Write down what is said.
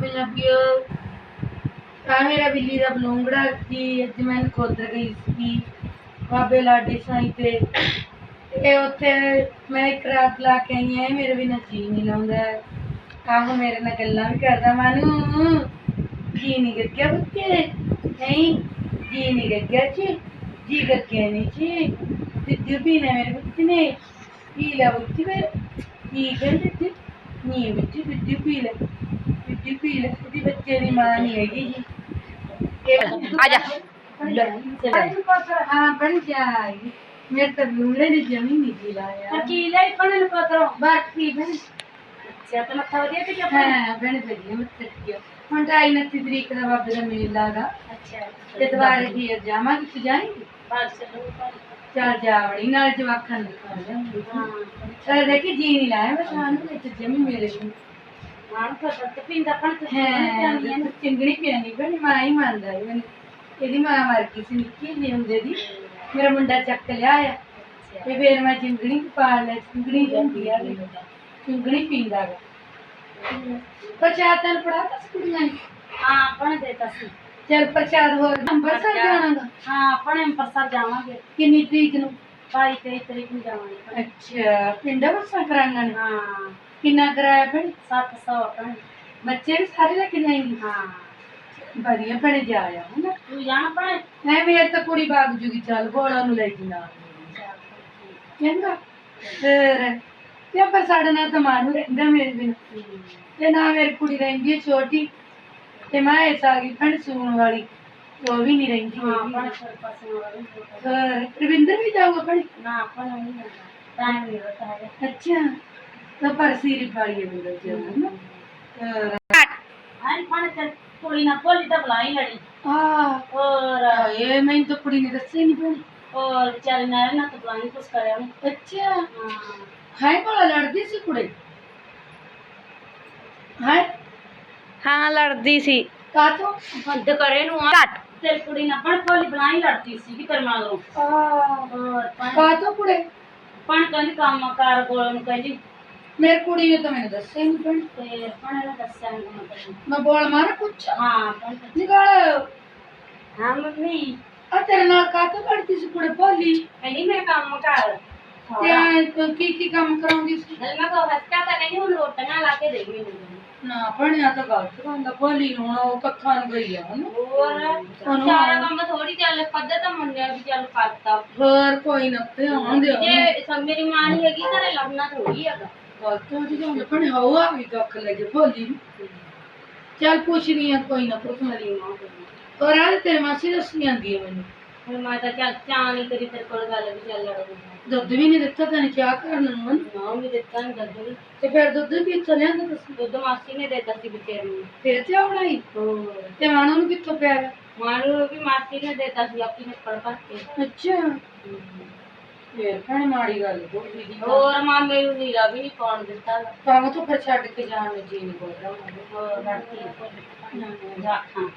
ਪੰਜਾਬੀਓ ਆ ਮੇਰਾ ਬਿੱਲੀ ਦਾ ਬਲੂੰਗੜਾ ਕੀ ਅੱਜ ਮੈਂ ਖੋਦਰ ਗਈ ਸੀ ਬਾਬੇ ਲਾਡੇ ਸਾਈਂ ਤੇ। ਤੇ ਉੱਥੇ ਮੈਂ ਇੱਕ ਰਾਤ ਲਾ ਕੇ ਆਈ ਐ ਮੇਰੇ ਬਿਨਾਂ ਜੀ ਨਹੀਂ ਲਾਉਂਦਾ। ਆਹੋ ਮੇਰੇ ਨਾਲ ਗੱਲਾਂ ਵੀ ਕਰਦਾ, ਮਾਨੂੰ, ਜੀ ਨਹੀਂ ਗੱਗਿਆ ਬੱਕੇ ਨਹੀਂ ਜੀ ਨਹੀਂ ਗੱਗਿਆ ਜੀ ਜੀ ਗੱਗਿਆ ਨਹੀਂ ਜੀ। ਦਿੱਦੂ ਵੀ ਨੇ ਮੇਰੇ ਬੱਚੇ ਨੇ। ਪੀ ਲੈ ਬੱਚੇ ਫਿਰ। ਕੀ ਕਹਿੰਦੇ ਤੇ ਨਹੀਂ ਬੱਚੇ ਦਿੱਦੂ ਪੀ ਲੈ ਪੀ ਲੈ ਇਹਦੀ ਬੱਚੇ ਦੀ ਮਾਂ ਨਹੀਂ ਹੈਗੀ ਜੀ। ਆ ਜਾ। ਹਾਂ ਬਣ ਜਾਏਗੀ ਮੇਰੇ ਤਾਂ ਲੂੜੇ ਦੀ ਜ਼ਮੀਨ ਨਹੀਂ ਜੀ ਲਾਇਆ। ਕੀ ਲੈ ਪਣ ਨੂੰ ਪਤਰੋ? ਬਾਕੀ ਬਣ। ਅੱਛਾ ਤਾਂ ਮੱਥਾ ਵਧੀਆ ਤੇ ਹਾਂ ਬਣ ਵਧੀਆ ਮੱਥੇ ਟਿਕਿਆ। ਹੁਣ ਤਾਂ 29 ਤਰੀਕ ਦਾ ਬਾਬੇ ਦਾ ਮੇਲਾ ਹੈਗਾ ਅੱਛਾ ਤੇ ਦੁਬਾਰੇ ਫੇਰ ਜਾਵਾਂਗੇ ਤੂੰ ਜਾਏਂਗੀ? ਬਾਹਰ ਚਲੋ ਚੱਲ ਜਾਵੜੀ ਨਾਲ ਜਵਾਖਾਂ ਨੂੰ ਖਾ ਲਿਆਉਂਗੀ। ਹਾਂ ਦੇਖੀ ਜੀ ਨਹੀਂ ਲਾਇਆ ਮੈਂ ਸਾਨੂੰ ਵਿੱਚ ਜਮੀ ਮੇਰੇ ਨੂੰ ਹੈ ਚਿੰਗੜੀ ਪਿਆਨੀ ਬਣੀ ਮਾਂ ਹੀ ਮੰਨਦਾ ਸੀ ਮੈਨੂੰ ਇਹਦੀ ਮਾਂ ਮਰ ਗਈ ਸੀ ਨਿੱਕੀ ਜਿਹੀ ਹੁੰਦੇ ਦੀ। ਮੇਰਾ ਮੁੰਡਾ ਚੱਕ ਲਿਆ ਆ। ਤੇ ਫੇਰ ਮੈਂ ਚਿੰਗੜੀ ਪਾਲ ਲੈ ਚਿੰਗੜੀ ਜਾਂਦੀ ਆ ਚਿੰਗੜੀ ਪੀਂਦਾ ਗਾ ਪ੍ਰਸ਼ਾਦ ਤੈਨੂੰ ਪੜਾ ਤਾ ਕੁੜੀਆਂ ਨੇ? ਹਾਂ ਪਣ ਦੇਤਾ ਸੀ। ਚਲ ਪ੍ਰਸ਼ਾਦ ਹੋਰ ਜਾਣਾਗਾ? ਹਾਂ ਅੰਮ੍ਰਿਤਸਰ ਜਾਵਾਂਗੇ। ਕਿੰਨੀ ਤਰੀਕ ਨੂੰ? 22 23 ਤਰੀਕ ਨੂੰ ਜਾਵਾਂਗੇ। ਅੱਛਾ ਪਿੰਡਾ ਵਰਸਾ ਕਰਾਂਗਾ ਹਾਂ। ਕਿੰਨਾ ਕਰਾਇਆ ਭੈਣ? 700 ਪਣ ਬੱਚੇ ਵੀ ਸਾਰੇ ਲੈ ਕੇ ਜਾਏਂਗੇ? ਹਾਂ। ਵਧੀਆ ਭੈਣੇ ਜਾ ਆ ਹਨਾ। ਤੂੰ ਜਾਣਾ ਪਣ ਮੈਂ ਮੇਰੇ ਤਾਂ ਕੁੜੀ ਬਾਗ ਜੂਗੀ ਚੱਲ ਬੋਲਾ ਨੂੰ ਲੈ ਕੇ ਨਾਲ। ਚੰਗਾ। ਫਿਰ ਤੇ ਪਰ ਸਾਡੇ ਨਾਲ ਤਾਂ ਮਾਰੂ ਰਹਿੰਦਾ ਮੇਰੇ ਬਿਨ। ਤੇ ਨਾ ਮੇਰੀ ਕੁੜੀ ਰਹਿੰਦੀ ਹੈ ਛੋਟੀ ਤੇ ਮੈਂ ਇਸ ਆ ਗਈ ਭੈਣ ਸੂਣ ਵਾਲੀ। ਉਹ ਵੀ ਨਹੀਂ ਰਹਿੰਦੀ ਹਾਂ ਹੈਗੀ। ਪਣ ਸਰ ਪਾਸੇ ਵਾਲੀ ਫਿਰ ਰਵਿੰਦਰ ਵੀ ਜਾਊਗਾ ਭੈਣ? ਨਾ ਪਣ ਨਹੀਂ ਟਾਈਮ ਨਹੀਂ ਹੁੰਦਾ ਅੱਛਾ। ਤਾਂ ਪਰ ਸੀਰੀ ਵਾਲੀ ਹੈ ਮੇਰੇ ਚ ਹਨਾ ਫਿਰ ਹਾਂ ਪਣ ਚੱਲ ਕੋਈ ਨਾ ਭੋਲੀ ਤਾਂ ਬੁਲਾਈ ਲੜੀ ਆ ਹੋਰ। ਇਹ ਮੈਨੂੰ ਤਾਂ ਕੁੜੀ ਨੇ ਦੱਸਿਆ ਨਹੀਂ ਭੈਣ ਹੋਰ ਵਿਚਾਰੀ ਨਾਲ ਨਾ ਤਾਂ ਬੁਲਾਈ ਕੁਛ ਕਰਿਆ ਉਹਨੇ ਅੱਛਾ। ਹਾਂ। ਹਾਏ ਭਲਾ ਲੜਦੀ ਸੀ ਕੁੜੀ। ਹਾਏ। ਹਾਂ ਲੜਦੀ ਸੀ। ਕਾਤੋਂ ਬੰਦ ਕਰੇ ਨੂੰ ਆ। ਘੱਟ। ਤੇ ਕੁੜੀ ਨਾਲ ਪਣ ਭੋਲੀ ਬੁਲਾਈ ਲੜਦੀ ਸੀ ਕਿ ਕਰ ਮਾਰੋ ਆ ਹੋਰ ਪਣ ਕਾਤੋਂ ਕੁੜੇ? ਪਣ ਕਹਿੰਦੀ ਕੰਮ ਕਾਰ ਕੋਲ ਨੂੰ ਕਹਿੰਦੀ ਮੇਰੀ ਕੁੜੀ ਨੇ ਤਾਂ ਮੈਨੂੰ ਦੱਸਿਆ ਨਹੀਂ ਭੈਣ ਤੇ ਪਣ ਇਹਨੇ ਦੱਸਿਆ ਨਹੀਂ ਮਤਲਬ ਮੈਂ ਬੋਲ ਮਾਰ ਪੁੱਛ ਹਾਂ ਪਣ ਨਿਕਾਲ ਹਾਂ ਮੰਮੀ ਆ ਤੇਰੇ ਨਾਲ ਕਾਤੋਂ ਲੜਦੀ ਸੀ ਕੁੜੇ ਭੋਲੀ ਕਹਿੰਦੀ ਮੈਂ ਕੰਮ ਕਰ ਤੇ ਐਂ ਤੂੰ ਕੀ ਕੀ ਕੰਮ ਕਰਾਉਂਦੀ ਸੀ ਨਾਲ ਮੈਂ ਕੋ ਹਸਕਾ ਤਾਂ ਕਹਿੰਦੀ ਹੁਣ ਰੋਟੀਆਂ ਲਾ ਕੇ ਦੇ ਮੈਨੂੰ ਨਾ ਭਣਿਆ ਤਾਂ ਗਲਤ ਹੁੰਦਾ ਭੋਲੀ ਨੂੰ ਹੁਣ ਉਹ ਕੱਖਾਂ ਨੂੰ ਗਈ ਆ ਹੁਣ ਹੋਰ ਉਹਨੂੰ ਸਾਰਾ ਕੰਮ ਥੋੜੀ ਚੱਲ ਪੱਧਰ ਤਾਂ ਮੁੰਡਿਆਂ ਵੀ ਚੱਲ ਕਰਤਾ ਹੋਰ ਕੋਈ ਨਾ ਤੇ ਆਉਂਦੇ ਜੇ ਸਭ ਮੇਰੀ ਮਾਂ ਨਹੀਂ ਹੈਗੀ ਘਰੇ ਲੱਭਣਾ ਥੋੜੀ ਹੈਗਾ ਭਣੇ ਹਵਾ ਵੀ ਕੱਖ ਭੋਲੀ ਚੱਲ ਪੁੱਛਣੀ ਆ ਕੋਈ ਨਾ ਪੁੱਛ ਮੇਰੀ ਮਾਂ। ਔਰ ਆ ਤੇਰੇ ਮਾਸੀ ਦੱਸੀ ਜਾਂਦੀ ਹੈ ਮੈਨੂੰ। ਹੁਣ ਮੈਂ ਤਾਂ ਚੱਲ ਚਾਹ ਨਹੀਂ ਕਰੀ ਤੇਰੇ ਕੋਲ ਗੱਲ ਵੀ ਚੱਲ ਲੜੋ। ਦੁੱਧ ਵੀ ਨਹੀਂ ਦਿੱਤਾ ਤੈਨੂੰ ਚਾਹ ਕਰਨ ਨੂੰ ਹਨ। ਨਾ ਵੀ ਦਿੱਤਾ ਨਹੀਂ ਦੁੱਧ ਵੀ। ਤੇ ਫਿਰ ਦੁੱਧ ਵੀ ਇੱਥੋਂ ਲਿਆਂਦਾ ਤੁਸੀਂ ਦੁੱਧ ਮਾਸੀ ਨੇ ਦਿੱਤਾ ਸੀ ਵਿਚਾਰ ਨੂੰ। ਫਿਰ ਚਾਹ ਬਣਾਈ? ਤੇ ਮਾਣੋ ਨੂੰ ਕਿੱਥੋਂ ਪਿਆ? ਗਾ? ਮਾਂ ਨੂੰ ਵੀ ਮਾਸੀ ਨੇ ਦਿੱਤਾ ਸੀ ਆਪੀ ਨੇ ਪੜ ਪੜ ਕੇ। ਅੱਛਾ। ਫਿਰ ਭੈਣ ਮਾੜੀ ਗੱਲ ਹੋ ਗਈ ਦੀ ਹੋਰ ਮਾਮੇ ਨੂੰ ਨੀਰਾ ਵੀ ਨਹੀਂ ਪਾਉਣ ਦਿੱਤਾ। ਕੰਮ ਤੋਂ ਫਿਰ ਛੱਡ ਕੇ ਜਾਣ ਨੂੰ ਜੀ ਨਹੀਂ ਕਰਦਾ। ਹੋਰ ਬਾਕੀ ਰੱਖਾਂ